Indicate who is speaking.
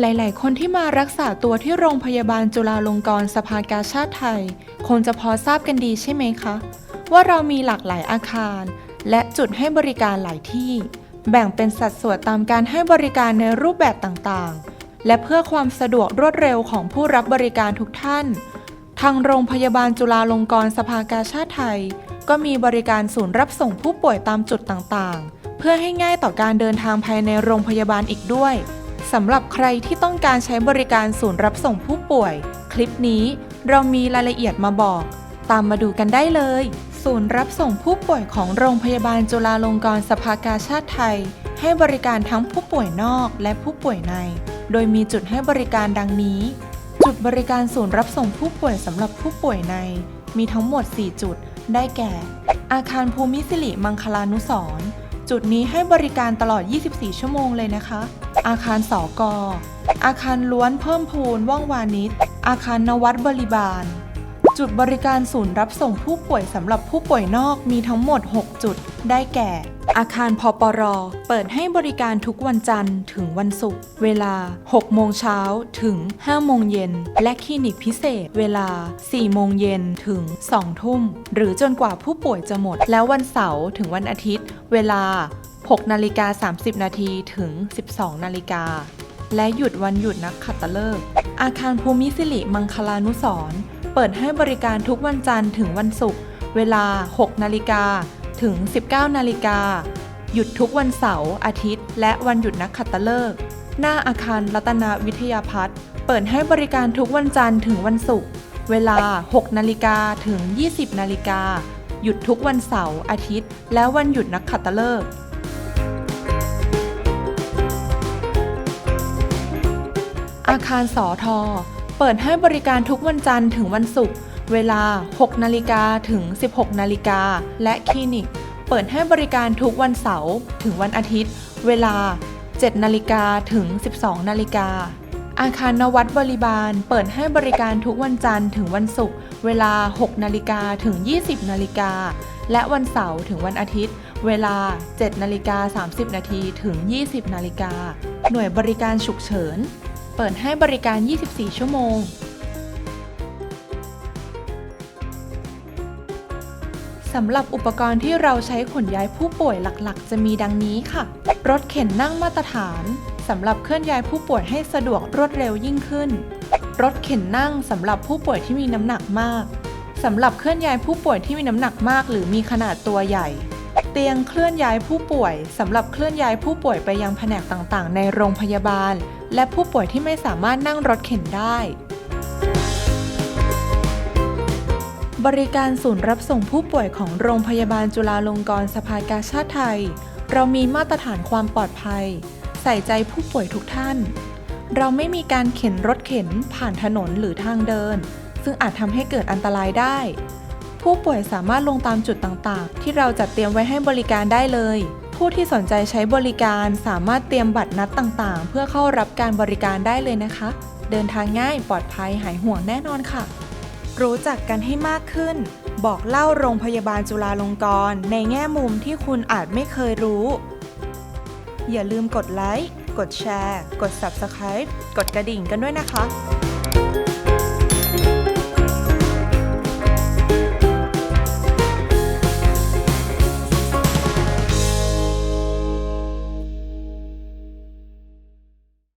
Speaker 1: หลายๆ คนที่มารักษาตัวที่โรงพยาบาลจุฬาลงกรณ์สภากาชาติไทย คงจะพอทราบกันดีใช่ไหมคะ ว่าเรามีหลากหลายอาคาร และจุดให้บริการหลายที่ แบ่งเป็นสัดส่วนตามการให้บริการในรูปแบบต่างๆ และเพื่อความสะดวกรวดเร็วของผู้รับบริการทุกท่าน ทางโรงพยาบาลจุฬาลงกรณ์สภากาชาติไทย ก็มีบริการศูนย์รับส่งผู้ป่วยตามจุดต่างๆ เพื่อให้ง่ายต่อการเดินทางภายในโรงพยาบาลอีกด้วย สำหรับใครที่ต้องการใช้บริการศูนย์รับส่งผู้ป่วย คลิปนี้เรามีรายละเอียดมาบอก ตามมาดูกันได้เลย ศูนย์รับส่งผู้ป่วยของโรงพยาบาลจุฬาลงกรณ์สภากาชาติไทย ให้บริการทั้งผู้ป่วยนอกและผู้ป่วยใน โดยมีจุดให้บริการดังนี้ จุดบริการศูนย์รับส่งผู้ป่วยสำหรับผู้ป่วยใน มีทั้งหมด 4 จุด ได้แก่ อาคารภูมิสิริมังคลานุสร์จุดนี้ให้บริการตลอด 24 ชั่วโมงเลยนะคะ อาคารสอกออาคารล้วนเพิ่มพูนว่องวานิชอาคารนวัดบริบาล จุดบริการศูนย์รับส่งผู้ป่วยสำหรับผู้ป่วยนอกมีทั้งหมด 6 จุด ได้แก่ อาคารพปร เปิดให้บริการทุกวันจันทร์ถึงวันศุกร์เวลา 6 โมงเช้าถึง 5 โมงเย็น และคลินิกพิเศษเวลา 4 โมงเย็นถึง 2 ทุ่ม หรือจนกว่าผู้ป่วยจะหมด แล้ววันเสาร์ถึงวันอาทิตย์ เวลา 6นาฬิกา30 นาทีถึง 12 นาฬิกา และหยุดวันหยุดนักขัตฤกษ์อาคารภูมิสิริมังคลานุสร์เปิดให้บริการทุกวันจันทร์ถึงวันศุกร์เวลา 6 นาฬิกาถึง 19 นาฬิกา หยุดทุกวันเสาร์อาทิตย์ และวันหยุดนักขัตฤกษ์หน้าอาคารรัตนาวิทยาพัฒน์เปิดให้บริการทุกวันจันทร์ถึงวันศุกร์เวลา 6 นาฬิกาถึง 20 นาฬิกา หยุดทุกวันเสาร์อาทิตย์ และวันหยุดนักขัตฤกษ์ อาคารสอทอเปิดให้บริการทุกวันจันทร์ถึงวันศุกร์เวลา 6 นาฬิกาถึง 16 นาฬิกา และคลินิก เปิดให้บริการทุกวันเสาร์ถึงวันอาทิตย์ เวลา 7 นาฬิกาถึง 12 นาฬิกา อาคารนวัดบริบาล เปิดให้บริการทุกวันจันทร์ถึงวันศุกร์ เวลา 6 นาฬิกาถึง 20 นาฬิกา และวันเสาร์ถึงวันอาทิตย์ เวลา 7 นาฬิกา 30 นาทีถึง 20 นาฬิกา หน่วยบริการฉุกเฉิน เปิดให้บริการ 24 ชั่วโมง สำหรับอุปกรณ์ที่เราใช้ขนย้ายผู้ป่วยหลักๆ จะมีดังนี้ค่ะ รถเข็นนั่งมาตรฐานสำหรับเคลื่อนย้ายผู้ป่วยให้สะดวกรวดเร็วยิ่งขึ้น รถเข็นนั่งสำหรับผู้ป่วยที่มีน้ำหนักมากสำหรับเคลื่อนย้ายผู้ป่วยที่มีน้ำหนักมาก หรือมีขนาดตัวใหญ่ เตียงเคลื่อนย้ายผู้ป่วยสำหรับเคลื่อนย้ายผู้ป่วยไปยังแผนกต่างๆ ในโรงพยาบาล และผู้ป่วยที่ไม่สามารถนั่งรถเข็นได้ บริการศูนย์รับส่งผู้ป่วยของโรงพยาบาลจุฬาลงกรณ์สภากาชาติไทย เรามีมาตรฐานความปลอดภัย ใส่ใจผู้ป่วยทุกท่าน เราไม่มีการเข็นรถเข็นผ่านถนนหรือทางเดิน ซึ่งอาจทำให้เกิดอันตรายได้ ผู้ป่วยสามารถลงตามจุดต่างๆ ที่เราจัดเตรียมไว้ให้บริการได้เลย ผู้ที่สนใจใช้บริการสามารถเตรียมบัตรนัดต่างๆ เพื่อเข้ารับการบริการได้เลยนะคะ เดินทางง่ายปลอดภัยหายห่วงแน่นอนค่ะ รู้จักกันให้มากขึ้น บอกเล่าโรงพยาบาลจุฬาลงกรณ์ในแง่มุมที่คุณอาจไม่เคยรู้ อย่าลืมกดไลค์ กดแชร์ กด Subscribe กดกระดิ่งกันด้วยนะคะ